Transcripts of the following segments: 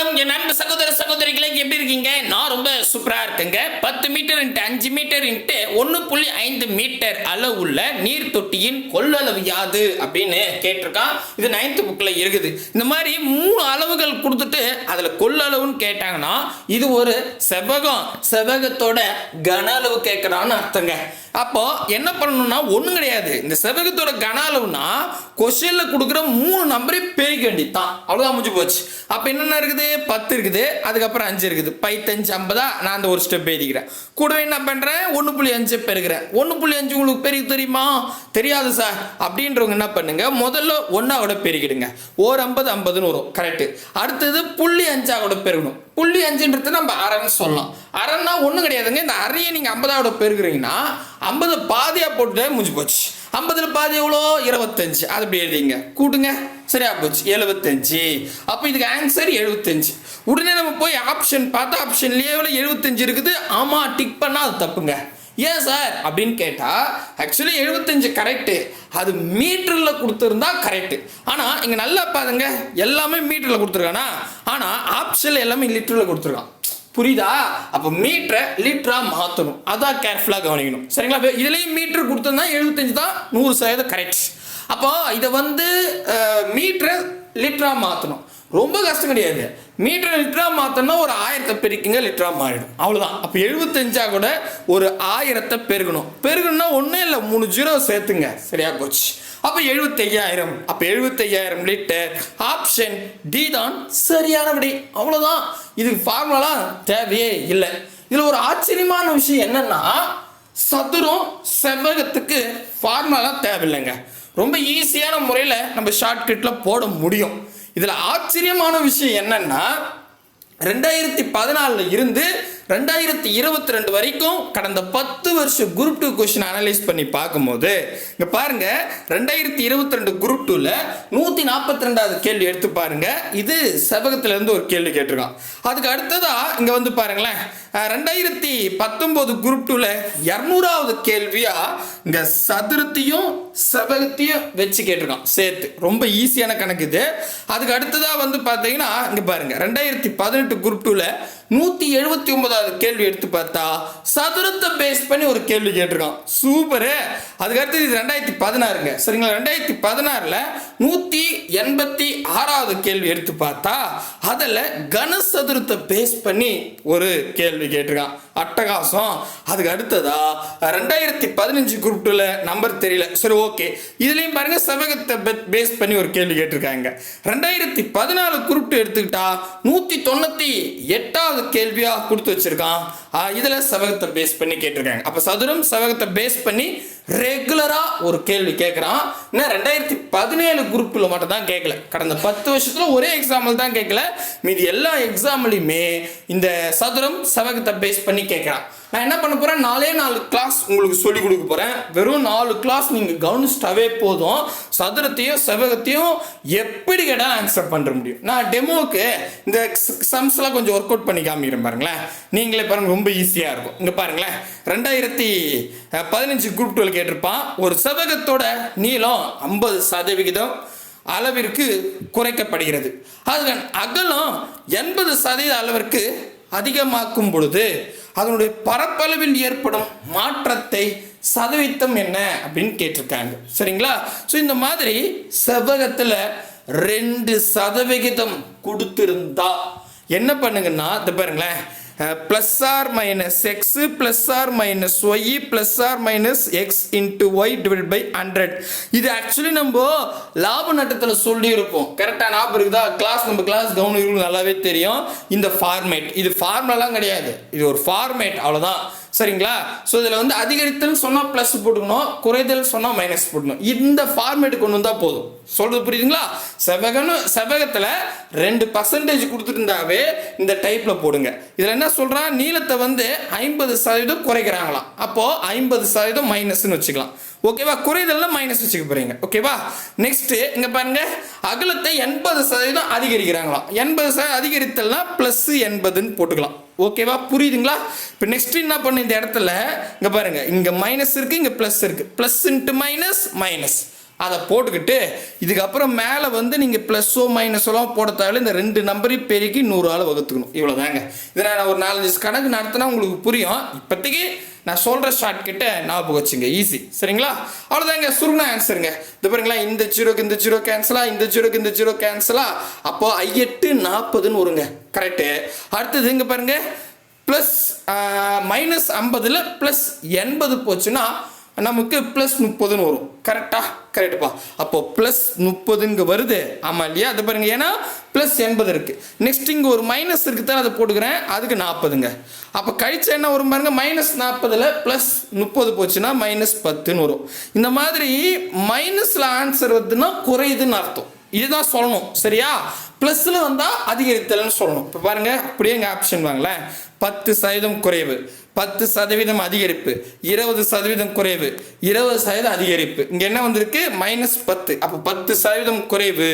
ನಮಗೆ ನನ್ನ ಸಹೋದರ சகோதர எப்படி இருக்கீங்க? நான் ரொம்ப சூப்பரா இருக்கேங்க. பத்து மீட்டர் இன்ட்டு அஞ்சு மீட்டர் இன்ட்டு ஒன்று புள்ளி ஐந்து மீட்டர் அளவுள்ள நீர் தொட்டியின் கொள்ளளவு யாது? அப்படின்னு கேட்டிருக்கான். இது நைன்த் புக்கில் இருக்குது. இந்த மாதிரி மூணு அளவுகள் கொடுத்துட்டு அதில் கொள்ளளவுன்னு கேட்டாங்கன்னா இது ஒரு செவ்வகம். செவ்வகத்தோட கன அளவு கேட்குறான்னு அர்த்தங்க. அப்போ என்ன பண்ணணும்னா ஒன்றும் கிடையாது. இந்த செவ்வகத்தோட கன அளவுனா கொஸ்டினில் கொடுக்குற மூணு நம்பரையும் பெருக்க வேண்டியது தான் அவ்வளோதான் முடிஞ்சு போச்சு. அப்போ என்னென்ன இருக்குது? பத்து இருக்குது. அதுக்கப்புறம் அஞ்சு இருக்குது. பைத்தஞ்சு ஐம்பதா? நான் அந்த ஒரு ஸ்டெப் எழுதிக்கிறேன். கூடவே என்ன பண்ணுறேன் ஒன்று புள்ளி அஞ்சு பெருகிறேன் ஒன்று புள்ளி அஞ்சு உங்களுக்கு பெருக்க தெரியுமா? தெரியாது சார் அப்படின்றவங்க என்ன பண்ணுங்க? முதல்ல ஒன்றாவோட பெருகிடுங்க ஓர் ஐம்பது ஐம்பதுன்னு வரும். கரெக்டு அடுத்தது புள்ளி அஞ்சாவோட பெருகணும். புள்ளி அஞ்சுன்றது நம்ம அறன்னு சொல்லலாம். அறன்னா ஒன்றும் கிடையாதுங்க. இந்த அறையை நீங்கள் ஐம்பதாவோட பெருகிறீங்கன்னா ஐம்பது பாதியாக போட்டுட்டே முடிஞ்சு போச்சு. ஐம்பதுல பாதி எவ்வளோ? இருபத்தஞ்சு. அது அப்படி எழுதிங்க? கூட்டுங்க. சரியா போச்சு எழுபத்தஞ்சு அப்போ இதுக்கு ஆன்சர் எழுபத்தஞ்சு உடனே நம்ம போய் ஆப்ஷன் பார்த்தா ஆப்ஷன்லேயே எவ்வளோ எழுபத்தஞ்சு இருக்குது. ஆமாம் டிக் பண்ணால் அது தப்புங்க. ஏன் சார் அப்படின்னு கேட்டால் ஆக்சுவலி எழுபத்தஞ்சு கரெக்டு அது மீட்டரில் கொடுத்துருந்தா கரெக்டு ஆனால் இங்கே நல்லா பாருங்க. எல்லாமே மீட்டரில் கொடுத்துருக்கானா? ஆனால் ஆப்ஷனில் எல்லாமே லிட்டரில் கொடுத்துருக்கான். புரியுதா? அப்போ மீட்டரை லிட்டராக மாற்றணும் அதான் கேர்ஃபுல்லாக கவனிக்கணும். சரிங்களா? இதுலேயும் மீட்டர் கொடுத்துருந்தா எழுபத்தஞ்சு தான் நூறு சதவீதம் கரெக்ட் அப்போ இதை வந்து மீட்டரை லிட்டராக மாற்றணும் ரொம்ப கஷ்டம் கிடையாது. மீட்டர் லிட்டராக மாற்றணும்னா ஒரு ஆயிரத்தை பெருக்குங்க லிட்டராக மாறிடும். அவ்வளோதான் அப்போ எழுபத்தஞ்சா கூட ஒரு ஆயிரத்தை பெருகணும். பெருகணும்னா ஒன்றும் இல்லை மூணு ஜீரோ சேர்த்துங்க. சரியா போச்சு. அப்போ எழுபத்தையாயிரம். அப்போ எழுபத்தையாயிரம் லிட்டர் ஆப்ஷன் டி தான் சரியான விடை அவ்வளோதான் இதுக்கு ஃபார்முலாலாம் தேவையே இல்லை. இதில் ஒரு ஆச்சரியமான விஷயம் என்னென்னா சதுரம் செவ்வகத்துக்கு ஃபார்முலாலாம் தேவையில்லைங்க. ரொம்ப ஈஸியான முறையில் நம்ம ஷார்ட்கட்டில் போட முடியும். இதில் ஆச்சரியமான விஷயம் என்னென்னா ரெண்டாயிரத்தி பதினாலில் இருந்து ரெண்டாயிரத்தி இருபத்தி ரெண்டு வரைக்கும் கடந்த பத்து வருஷம் குரூப் டூ கொஸ்டின் அனலைஸ் பண்ணி பார்க்கும்போது இங்கே பாருங்க ரெண்டாயிரத்தி இருபத்தி ரெண்டு குரூப் டூவில் நூற்றி நாற்பத்தி ரெண்டாவது கேள்வி எடுத்து பாருங்க. இது செவகத்துல இருந்து ஒரு கேள்வி கேட்டிருக்கான். அதுக்கு அடுத்ததா இங்கே வந்து பாருங்களேன் ரெண்டாயிரத்தி பத்தொம்போது குரூப் டூவில் இரநூறாவது கேள்வியா இங்கே சதுரத்தையும் செவகத்தையும் வச்சு கேட்டிருக்கான். சேர்த்து. ரொம்ப ஈஸியான கணக்கு இது. அதுக்கு அடுத்ததா வந்து பார்த்தீங்கன்னா இங்கே பாருங்க ரெண்டாயிரத்தி பதினெட்டு குரூப் டூவில் நூற்றி எழுபத்தி ஒன்பதாவது கேள்வி எடுத்து பார்த்தா சதுரத்தை பேஸ் பண்ணி ஒரு கேள்வி கேட்டிருக்கான். சூப்பரு அதுக்கு அடுத்தது இது ரெண்டாயிரத்தி பதினாறுங்க. சரிங்களா? ரெண்டாயிரத்தி பதினாறில் நூற்றி எண்பத்தி ஆறாவது கேள்வி எடுத்து பார்த்தா அதில் கனசதுரத்தை பேஸ் பண்ணி ஒரு கேள்வி கேட்டிருக்கான். அட்டகாசம். அதுக்கு அடுத்ததா ரெண்டாயிரத்தி பதினஞ்சு குரூப் டூவில் நம்பர் தெரியல. சரி ஓகே இதுலேயும் பாருங்க செவகத்தை பேஸ் பண்ணி ஒரு கேள்வி கேட்டிருக்காங்க. ரெண்டாயிரத்தி பதினாலு குரூப் டூ எடுத்துக்கிட்டா நூற்றி தொண்ணூற்றி எட்டாவது கேள்வியாக கொடுத்து வச்சிருக்கான். இதில் இதுல செவகத்தை பேஸ் பண்ணி கேட்டிருக்காங்க. அப்போ சதுரம் செவகத்தை பேஸ் பண்ணி ரெகுலராக ஒரு கேள்வி கேட்குறான் இன்னும் ரெண்டாயிரத்தி பதினேழு குரூப்பில் மட்டும் தான் கேட்கல கடந்த பத்து வருஷத்தில் ஒரே எக்ஸாம்பிள் தான் கேட்கல மீதி எல்லா எக்ஸாம்லையுமே இந்த சதுரம் செவகத்தை பேஸ் பண்ணி கேட்குறான் நான் என்ன பண்ண போகிறேன் நாலே நாலு கிளாஸ் உங்களுக்கு சொல்லிக் கொடுக்க போகிறேன் வெறும் நாலு கிளாஸ் நீங்கள் கவனிச்சிட்டாவே போதும். சதுரத்தையும் செவகத்தையும் எப்படி கேட்டால் ஆன்சர் பண்ண முடியும். நான் டெமோவுக்கு இந்த சம்ஸ்லாம் கொஞ்சம் ஒர்க் அவுட் பண்ணி காமிக்கிறேன் பாருங்களேன். நீங்களே பாருங்கள் ரொம்ப ஈஸியாக இருக்கும். இங்கே பாருங்களேன். ரெண்டாயிரத்தி பதினஞ்சு குரூப் டுவெல் கேட்டிருப்பான். ஒரு செவகத்தோட நீளம் ஐம்பது சதவிகிதம் அளவிற்கு குறைக்கப்படுகிறது. அதன் அகலம் எண்பது சதவீத அளவிற்கு அதிகமாக்கும் பொழுது அதனுடைய பரப்பளவில் ஏற்படும் மாற்றத்தை சதவீதம் என்ன அப்படின்னு கேட்டிருக்காங்க. சரிங்களா? ஸோ இந்த மாதிரி செவ்வகத்தில் ரெண்டு சதவிகிதம் கொடுத்திருந்தா என்ன பண்ணுங்கன்னா இந்த பாருங்களேன். Plus or minus x plus or minus y plus or minus x into y divide by hundred இது ஆக்சுவலி நம்ம லாப நட்டத்தில் சொல்லியிருப்போம் கரெக்டாக ஞாபகம் இருக்குதா? கிளாஸ் நம்ம கிளாஸ் கவனிக்கிறது நல்லாவே தெரியும். இந்த ஃபார்மேட் இது ஃபார்முலாலாம் கிடையாது. இது ஒரு ஃபார்மேட் அவ்வளோதான் சரிங்களா? ஸோ இதில் வந்து அதிகரித்தல் சொன்னால் ப்ளஸ் போட்டுக்கணும் குறைதல் சொன்னால் மைனஸ் போட்டுக்கணும். இந்த ஃபார்மேட் கொண்டு வந்தால் போதும். சொல்கிறது புரியுதுங்களா? செவகன்னு செவகத்தில் ரெண்டு பர்சன்டேஜ் கொடுத்துருந்தாவே இந்த டைப்பில் போடுங்க. இதில் என்ன சொல்கிறான் நீளத்தை வந்து ஐம்பது சதவீதம் குறைக்கிறாங்களாம். அப்போது ஐம்பது சதவீதம் மைனஸ்னு வச்சுக்கலாம். ஓகேவா குறைதல்ல மைனஸ் வச்சுக்க போறீங்க. ஓகேவா நெக்ஸ்ட் இங்க பாருங்க. அகலத்தை எண்பது சதவீதம் அதிகரிக்கிறாங்களாம். எண்பது சதவீதம் அதிகரித்தல்னா பிளஸ் எண்பதுன்னு போட்டுக்கலாம். ஓகேவா? புரியுதுங்களா? இப்போ நெக்ஸ்ட் என்ன பண்ணு இந்த இடத்துல? இங்கே பாருங்க. இங்கே மைனஸ் இருக்கு இங்கே ப்ளஸ் இருக்கு. ப்ளஸ் இன்ட்டு மைனஸ் மைனஸ் அதை போட்டுக்கிட்டு இதுக்கப்புறம் மேலே வந்து நீங்கள் ப்ளஸ்ஸோ மைனஸோலாம் போட தேவையில்ல இந்த ரெண்டு நம்பரையும் பெருக்கி நூறு ஆள் வகுத்துக்கணும். இவ்வளோதாங்க இதை நான் ஒரு நாலஞ்சு கணக்கு நடத்தினா உங்களுக்கு புரியும். இப்போதைக்கு நான் சொல்கிற ஷார்ட் கிட்ட ஞாபகம் வச்சுங்க. ஈஸி சரிங்களா? அவ்வளோதாங்க சுருங்க ஆன்சருங்க இது பாருங்களா இந்த ஜீரோக்கு இந்த ஜீரோ கேன்சலா இந்த ஜீரோக்கு இந்த ஜீரோ கேன்சலா அப்போது ஐயெட்டு நாற்பதுன்னு வருங்க. கரெக்டு அடுத்தது இங்கே பாருங்கள் ப்ளஸ் மைனஸ் ஐம்பதில் ப்ளஸ் எண்பது போச்சுன்னா நமக்கு ப்ளஸ் முப்பதுன்னு வரும். கரெக்டா கரெக்டுப்பா அப்போ ப்ளஸ் முப்பதுங்க வருது. ஆமாம் இல்லையா? அது பாருங்க. ஏன்னா ப்ளஸ் எண்பது இருக்கு. நெக்ஸ்ட் இங்கே ஒரு மைனஸ் இருக்கு. தான் அதை போட்டுக்கிறேன். அதுக்கு நாற்பதுங்க அப்போ கழிச்சா என்ன வரும் பாருங்க? மைனஸ் நாற்பதில் ப்ளஸ் முப்பது போச்சுன்னா மைனஸ் பத்துன்னு வரும். இந்த மாதிரி மைனஸில் ஆன்சர் வருதுன்னா குறையுதுன்னு அர்த்தம். இதுதான் சொல்லணும் சரியா? ப்ளஸில் வந்தால் அதிகரித்தல்னு சொல்லணும். இப்போ பாருங்க அப்படியே எங்கள் ஆப்ஷன் வாங்களேன் பத்து சதவீதம் குறைவு. பத்து சதவீதம் அதிகரிப்பு. இருபது சதவீதம் குறைவு. இருபது சதவீதம் அதிகரிப்பு. இங்கே என்ன வந்திருக்கு? மைனஸ் பத்து. அப்போ பத்து சதவீதம் குறைவு.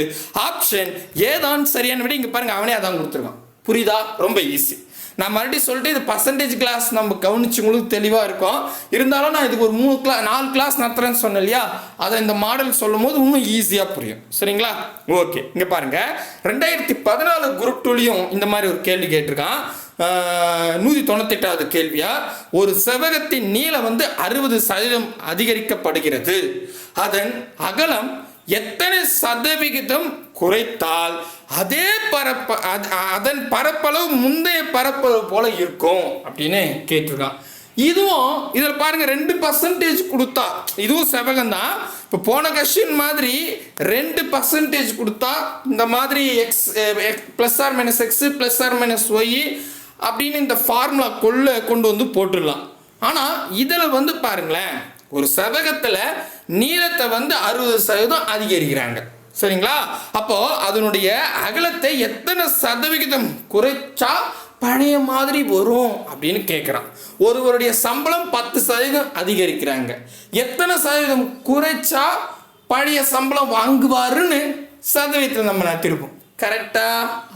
ஆப்ஷன் ஏதான் சரியான விட இங்கே பாருங்க அவனே அதான் கொடுத்துருக்கான் புரியுதா? ரொம்ப ஈஸி நான் மறுபடியும் சொல்லிட்டு இது பர்சன்டேஜ் கிளாஸ் நம்ம கவனிச்சவங்களுக்கு தெளிவாக இருக்கும். இருந்தாலும் நான் இதுக்கு ஒரு மூணு கிளாஸ் நாலு கிளாஸ் நடத்துறேன்னு சொன்னேன் இல்லையா? அதை இந்த மாடல் சொல்லும் போது இன்னும் ஈஸியாக புரியும். சரிங்களா? ஓகே இங்கே பாருங்க. ரெண்டாயிரத்தி பதினாலு குரூப் டூலையும் இந்த மாதிரி ஒரு கேள்வி கேட்டிருக்கான். நூற்றி தொண்ணூத்தெட்டாவது கேள்வியா? ஒரு செவகத்தின் நீளம் வந்து அறுபது சதவீதம் அதிகரிக்கப்படுகிறது. அதன் அகலம் எத்தனை சதவிகிதம் குறைத்தால் அதே பரப்ப அதன் பரப்பளவு முந்தைய பரப்பளவு போல இருக்கும் அப்படின்னு கேட்டிருக்கான் இதுவும் இதில் பாருங்க ரெண்டு பர்சன்டேஜ் கொடுத்தா இதுவும் செவகம் தான் இப்போ போன கொஸ்டின் மாதிரி ரெண்டு பர்சன்டேஜ் கொடுத்தா இந்த மாதிரி x plus or minus x plus or minus y அப்படின்னு இந்த ஃபார்முலா கொள்ள கொண்டு வந்து போட்டுடலாம். ஆனால் இதில் வந்து பாருங்களேன் ஒரு செவகத்தில் நீளத்தை வந்து அறுபது சதவீதம் அதிகரிக்கிறாங்க. சரிங்களா? அப்போ அதனுடைய அகலத்தை எத்தனை சதவிகிதம் குறைச்சா பழைய மாதிரி வரும் அப்படின்னு கேட்குறான் ஒருவருடைய சம்பளம் பத்து சதவீதம் அதிகரிக்கிறாங்க. எத்தனை சதவீதம் குறைச்சா பழைய சம்பளம் வாங்குவாருன்னு சதவீதத்தை நம்ம நட்டிருப்போம் கரெக்டா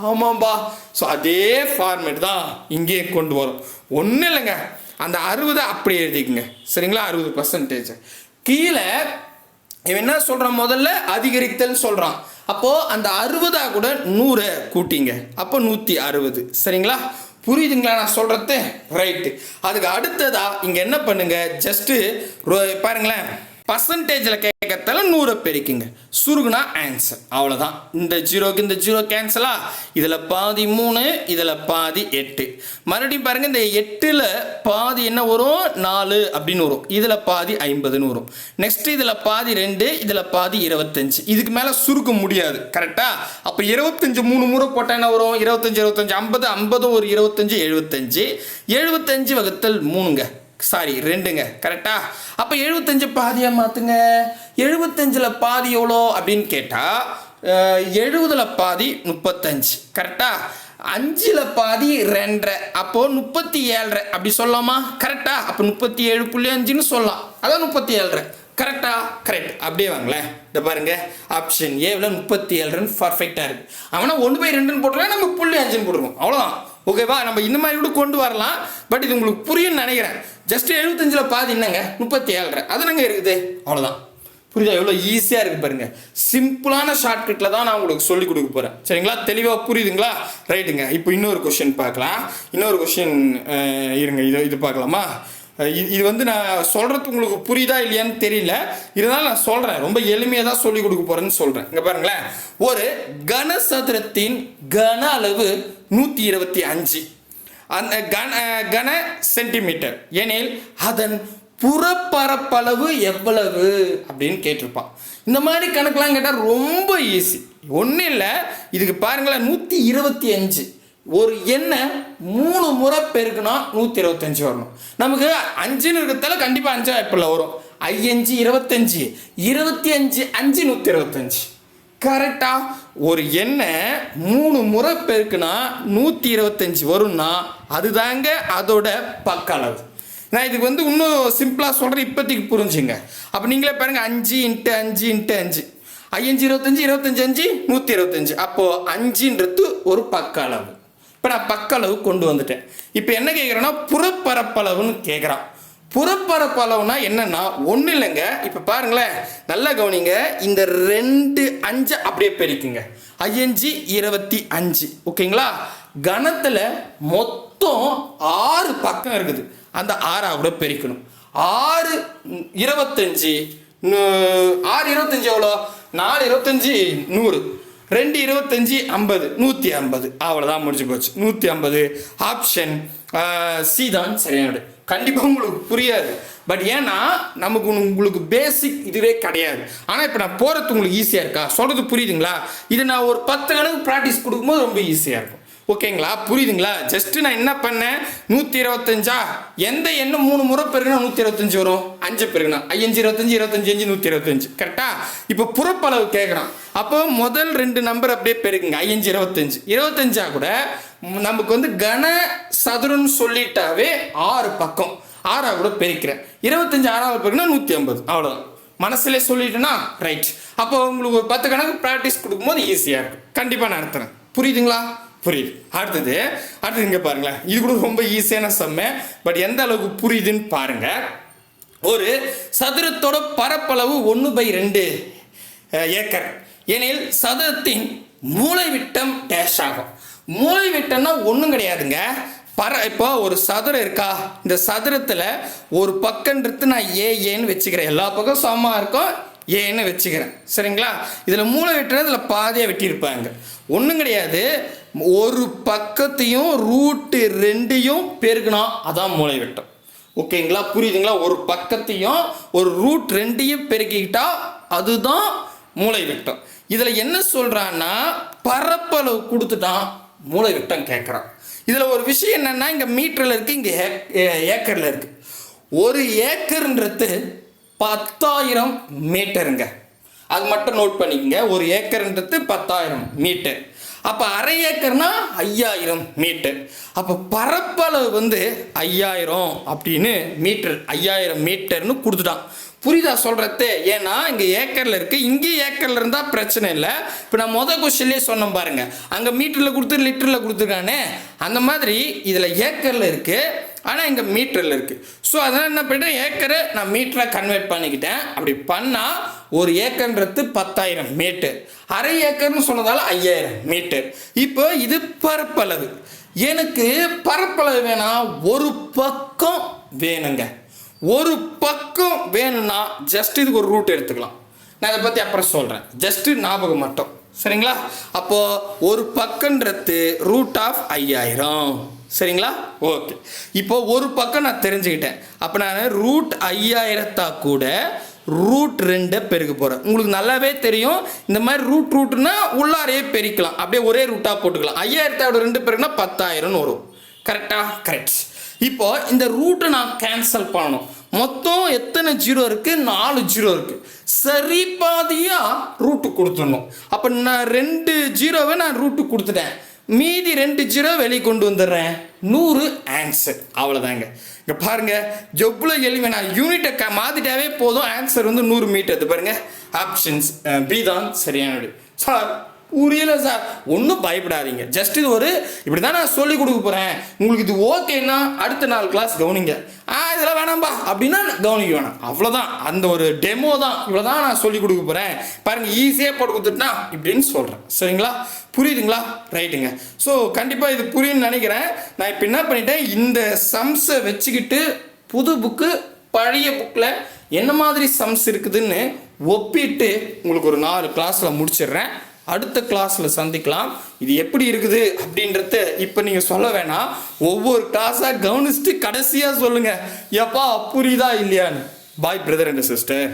ஆமாம்பா. ஸோ அதே ஃபார்மேட் தான் இங்கேயே கொண்டு வரும். ஒன்றும் இல்லைங்க. அந்த அறுபதை அப்படி எழுதிக்குங்க. சரிங்களா? அறுபது பர்சன்டேஜ் கீழே இவன் என்ன சொல்கிறான் முதல்ல? அதிகரித்தல் சொல்கிறான் அப்போது அந்த அறுபதா கூட நூறை கூட்டிங்க. அப்போ நூற்றி அறுபது. சரிங்களா? புரியுதுங்களா நான் சொல்கிறது ரைட்டு அதுக்கு அடுத்ததாக இங்கே என்ன பண்ணுங்கள் ஜஸ்ட்டு பாருங்களேன். பர்சன்டேஜில் கேட்கறதால நூறை பெருக்கிங்க. சுருகுனா ஆன்சர் அவ்வளோதான் இந்த ஜீரோக்கு இந்த ஜீரோ கேன்சலா இதில் பாதி மூணு இதில் பாதி எட்டு. மறுபடியும் பாருங்க இந்த எட்டில் பாதி என்ன வரும்? நாலு அப்படின்னு வரும். இதில் பாதி ஐம்பதுன்னு வரும். நெக்ஸ்ட் இதில் பாதி ரெண்டு இதில் பாதி இருபத்தஞ்சு. இதுக்கு மேலே சுருக்க முடியாது. கரெக்டாக அப்போ இருபத்தஞ்சு மூணு முறை போட்டால் என்ன வரும்? இருபத்தஞ்சு இருபத்தஞ்சு ஐம்பது ஐம்பதும் ஒரு இருபத்தஞ்சு எழுபத்தஞ்சு. எழுபத்தஞ்சு வகுத்தல் மூணுங்க. சாரி ரெண்டுங்க கரெக்டா அப்போ எழுபத்தஞ்சு பாதியாக மாற்றுங்க எழுபத்தஞ்சில் பாதி எவ்வளோ அப்படின்னு கேட்டால் எழுபதில் பாதி முப்பத்தஞ்சு கரெக்டா அஞ்சில் பாதி ரெண்டரை அப்போ முப்பத்தி ஏழரை அப்படி சொல்லலாமா? கரெக்டா அப்போ முப்பத்தி ஏழு புள்ளி அஞ்சுன்னு சொல்லலாம். அதான் முப்பத்தி ஏழரை கரெக்டா கரெக்ட் அப்படியே வாங்களேன். இந்த பாருங்க. ஆப்ஷன் ஏவில் முப்பத்தி ஏழுன்னு பர்ஃபெக்டாக இருக்கு. அவனா ஒன்று பை ரெண்டுன்னு போட்டுருக்கா? நம்ம புள்ளி அஞ்சுன்னு போட்டுருக்கோம். அவ்வளோதான் ஓகேவா நம்ம இந்த மாதிரி கூட கொண்டு வரலாம். பட் இது உங்களுக்கு புரியும்னு நினைக்கிறேன். ஜஸ்ட் எழுபத்தஞ்சில் பாதி என்னங்க? முப்பத்தி ஏழரை அது என்னங்க இருக்குது? அவ்வளோதான் புரியுதா? எவ்வளோ ஈஸியாக இருக்குது பாருங்க. சிம்பிளான ஷார்ட்கட்டில் தான் நான் உங்களுக்கு சொல்லிக் கொடுக்க போகிறேன் சரிங்களா? தெளிவாக புரியுதுங்களா? ரைட்டுங்க இப்போ இன்னொரு கொஷின் பார்க்கலாம். இன்னொரு கொஷின் இருங்க. இது இது பார்க்கலாமா? இது இது வந்து நான் சொல்கிறது உங்களுக்கு புரியுதா இல்லையான்னு தெரியல. இருந்தாலும் நான் சொல்கிறேன் ரொம்ப எளிமையாக தான் சொல்லிக் கொடுக்க போகிறேன்னு சொல்கிறேன் இங்கே பாருங்களேன். ஒரு கனசதுரத்தின் கன அளவு நூற்றி இருபத்தி அஞ்சு. அந்த கன கன சென்டிமீட்டர் எனில் அதன் புறப்பரப்பளவு எவ்வளவு அப்படின்னு கேட்டிருப்பான். இந்த மாதிரி கணக்கெலாம் கேட்டால் ரொம்ப ஈஸி ஒன்றும் இல்லை இதுக்கு பாருங்களேன் நூற்றி இருபத்தி அஞ்சு ஒரு எண்ணை மூணு முறை பெருக்குனா நூற்றி இருபத்தஞ்சு வரணும். நமக்கு அஞ்சுன்னு இருக்கிறதால கண்டிப்பாக அஞ்சு வாய்ப்பில் வரும். ஐயஞ்சு இருபத்தஞ்சி. இருபத்தி அஞ்சு அஞ்சு நூற்றி இருபத்தஞ்சு கரெக்டாக ஒரு எண்ணை மூணு முறை பெருக்குனா நூற்றி இருபத்தஞ்சி வரும்னா அதுதாங்க அதோட பக்க அளவு நான் இதுக்கு வந்து இன்னும் சிம்பிளாக சொல்கிறேன் இப்போதைக்கு புரிஞ்சுங்க. அப்போ நீங்களே பாருங்கள் அஞ்சு இன்ட்டு அஞ்சு இன்ட்டு அஞ்சு. ஐயஞ்சு இருபத்தஞ்சி இருபத்தஞ்சு அஞ்சு நூற்றி இருபத்தஞ்சு. அப்போது அஞ்சுன்றது ஒரு பக்க அளவு இப்போ நான் பக்க அளவு கொண்டு வந்துட்டேன். இப்போ என்ன கேட்குறேன்னா புறப்பரப்பளவுன்னு கேட்குறான் புறப்பரப்பளவுனா என்னன்னா ஒன்றும் இல்லைங்க இப்போ பாருங்களேன் நல்லா கவனிங்க. இந்த ரெண்டு அஞ்சு அப்படியே பெருக்குங்க. ஐயஞ்சு இருபத்தி அஞ்சு. ஓகேங்களா? கணத்தில் மொத்தம் ஆறு பக்கம் இருக்குது. அந்த ஆறாக கூட பெருக்கணும். ஆறு இருபத்தஞ்சி இருபத்தஞ்சு ஆறு இருபத்தஞ்சு எவ்வளோ? நாலு இருபத்தஞ்சி நூறு. ரெண்டு இருபத்தஞ்சி ஐம்பது. நூற்றி ஐம்பது. அவ்வளோதான் முடிஞ்சு போச்சு. நூற்றி ஐம்பது. ஆப்ஷன் சி தான் சரியானது கண்டிப்பாக உங்களுக்கு புரியாது. பட் ஏன்னா நமக்கு உங்களுக்கு பேசிக் இதுவே கிடையாது. ஆனால் இப்போ நான் போகிறது உங்களுக்கு ஈஸியாக இருக்கா? சொல்கிறது புரியுதுங்களா? இது நான் ஒரு பத்து கணக்கு ப்ராக்டிஸ் கொடுக்கும்போது ரொம்ப ஈஸியாக இருக்கும். ஓகேங்களா? புரியுதுங்களா? ஜஸ்ட் நான் என்ன பண்ணேன்? நூற்றி இருபத்தஞ்சா எந்த எண்ணம் மூணு முறை பெருகுனா நூற்றி இருபத்தஞ்சு வரும்? அஞ்சு பெருகுனா. ஐயஞ்சு இருபத்தஞ்சு இருபத்தஞ்சு அஞ்சு நூற்றி இருபத்தஞ்சு கரெக்டா இப்போ புறப்பளவு கேட்குறான் அப்போ முதல் ரெண்டு நம்பர் அப்படியே பெருக்குங்க ஐயஞ்சு இருபத்தஞ்சு. இருபத்தஞ்சா கூட நமக்கு வந்து கன சதுரன்னு சொல்லிட்டாவே ஆறு பக்கம். ஆறா கூட பெருக்கிறேன். இருபத்தஞ்சு ஆறாவது பெருக்குனா நூற்றி ஐம்பது அவ்வளோதான் மனசுல சொல்லிட்டேன்னா ரைட் அப்போ உங்களுக்கு ஒரு பத்து கணக்கு ப்ராக்டிஸ் கொடுக்கும்போது ஈஸியாக இருக்கும். கண்டிப்பாக நான் புரியுதுங்களா? புரியுது. அடுத்தது அடுத்தது இங்கே பாருங்களேன். இது கூட ரொம்ப ஈஸியான செம்மை பட் எந்த அளவுக்கு புரியுதுன்னு பாருங்க. ஒரு சதுரத்தோட பரப்பளவு ஒன்று பை ரெண்டு ஏக்கர். எனில் சதுரத்தின் மூளைவிட்டம் டேஷ் ஆகும். மூளைவிட்டம்னா ஒன்றும் கிடையாதுங்க. பர இப்போ ஒரு சதுரம் இருக்கா? இந்த சதுரத்தில் ஒரு பக்கன்றது நான் ஏ ஏன்னு வச்சுக்கிறேன். எல்லா பக்கம் சமமாக இருக்கும். ஏன்னு வச்சுக்கிறேன். சரிங்களா? இதில் மூளை வெட்டுறது இதில் பாதியாக வெட்டியிருப்பாங்க. ஒன்றும் கிடையாது. ஒரு பக்கத்தையும் ரூட்டு ரெண்டையும் பெருக்கினா அதான் மூளை வெட்டம். ஓகேங்களா? புரியுதுங்களா? ஒரு பக்கத்தையும் ஒரு ரூட் ரெண்டையும் பெருக்கிக்கிட்டா அதுதான் மூளை வெட்டம். இதில் என்ன சொல்கிறான்னா பரப்பளவு கொடுத்துட்டான் மூளை வெட்டம் கேட்குறான் இதில் ஒரு விஷயம் என்னென்னா இங்கே மீட்டரில் இருக்குது இங்கே ஏக்கரில் இருக்குது ஒரு ஏக்கர்ன்றது பத்தாயிரம் மீட்டருங்க. அது மட்டும் நோட் பண்ணிக்கங்க. ஒரு ஏக்கர்ன்றது பத்தாயிரம் மீட்டர். அப்போ அரை ஏக்கர்னா ஐயாயிரம் மீட்டர். அப்போ பரப்பளவு வந்து ஐயாயிரம் அப்படின்னு மீட்டர் ஐயாயிரம் மீட்டர்னு கொடுத்துட்டான். புரியுதா சொல்கிறது ஏன்னா இங்கே ஏக்கரில் இருக்குது இங்கே ஏக்கரில் இருந்தால் பிரச்சனை இல்லை. இப்போ நான் மொதல் கொஸ்டின்லேயே சொன்னோம் பாருங்கள் அங்கே மீட்டரில் கொடுத்து லிட்டரில் கொடுத்துருக்கானே? அந்த மாதிரி இதில் ஏக்கரில் இருக்குது ஆனால் இங்கே மீட்டரில் இருக்குது ஸோ அதனால் என்ன பண்ணிட்டேன்? ஏக்கரை நான் மீட்டராக கன்வெர்ட் பண்ணிக்கிட்டேன். அப்படி பண்ணால் ஒரு ஏக்கர்ன்றது பத்தாயிரம் மீட்டர் அரை ஏக்கர்னு சொன்னதால் ஐயாயிரம் மீட்டர் இப்போ இது பரப்பளவு. எனக்கு பரப்பளவு வேணாம் ஒரு பக்கம் வேணுங்க. ஒரு பக்கம் வேணும்னா ஜஸ்ட் இதுக்கு ஒரு ரூட் எடுத்துக்கலாம். நான் இதை பற்றி அப்புறம் சொல்கிறேன் ஜஸ்ட்டு ஞாபகம் மட்டும். சரிங்களா? அப்போது ஒரு பக்கன்றது ரூட் ஆஃப் ஐயாயிரம். சரிங்களா? ஓகே இப்போ ஒரு பக்கம் நான் தெரிஞ்சுக்கிட்டேன். அப்போ நான் ரூட் ஐயாயிரத்தா கூட ரூட் ரெண்டை பெருக்க போகிறேன் உங்களுக்கு நல்லாவே தெரியும். இந்த மாதிரி ரூட் ரூட்னா உள்ளாரையே பெருக்கலாம். அப்படியே ஒரே ரூட்டாக போட்டுக்கலாம். ஐயாயிரத்தோட ரெண்டு பெருக்குனா பத்தாயிரம்னு வரும். கரெக்டாக கரெக்ட் இப்போ இந்த ரூட்டை நான் கேன்சல் பண்ணணும். மொத்தம் எத்தனை ஜீரோ இருக்கு? நாலு ஜீரோ இருக்கு. சரி பாதியா ரூட்டு கொடுத்துடணும். அப்போ நான் ரெண்டு ஜீரோவை நான் ரூட்டு கொடுத்துட்டேன். மீதி ரெண்டு ஜீரோ வெளியே கொண்டு வந்துடுறேன். நூறு ஆன்சர் அவ்வளோதாங்க இங்கே பாருங்க எவ்வளோ எளிமை. நான் யூனிட்டை க மாற்றிட்டாவே போதும். ஆன்சர் வந்து நூறு மீட்டர் பாருங்கள் பாருங்க. ஆப்ஷன்ஸ் பி தான் சரியானது. சார் புரியல சார் ஒன்றும் பயப்படாதீங்க. ஜஸ்ட் இது ஒரு இப்படி தான் நான் சொல்லி கொடுக்க போகிறேன் உங்களுக்கு இது ஓகேன்னா அடுத்த நாள் கிளாஸ் கவனிங்க. ஆ இதெல்லாம் வேணாம்பா. அப்படின்னா கவனிக்க வேணாம். அவ்வளோதான் அந்த ஒரு டெமோ தான். இவ்வளோ தான் நான் சொல்லி கொடுக்க போகிறேன் பாருங்கள் ஈஸியாக போட்டு கொடுத்துட்டா இப்படின்னு சொல்கிறேன் சரிங்களா? புரியுதுங்களா? ரைட்டுங்க ஸோ கண்டிப்பாக இது புரியும்னு நினைக்கிறேன். நான் இப்போ என்ன பண்ணிட்டேன்? இந்த சம்ஸை வச்சுக்கிட்டு புது புக்கு பழைய புக்கில் என்ன மாதிரி சம்ஸ் இருக்குதுன்னு ஒப்பிட்டு உங்களுக்கு ஒரு நாலு கிளாஸில் முடிச்சிடுறேன். அடுத்த கிளாஸில் சந்திக்கலாம். இது எப்படி இருக்குது அப்படின்றத இப்போ நீங்கள் சொல்ல வேணாம். ஒவ்வொரு கிளாஸாக கவனிச்சுட்டு கடைசியாக சொல்லுங்கள் எப்பா புரியுதா இல்லையான்னு. பாய் பிரதர் அண்ட் சிஸ்டர்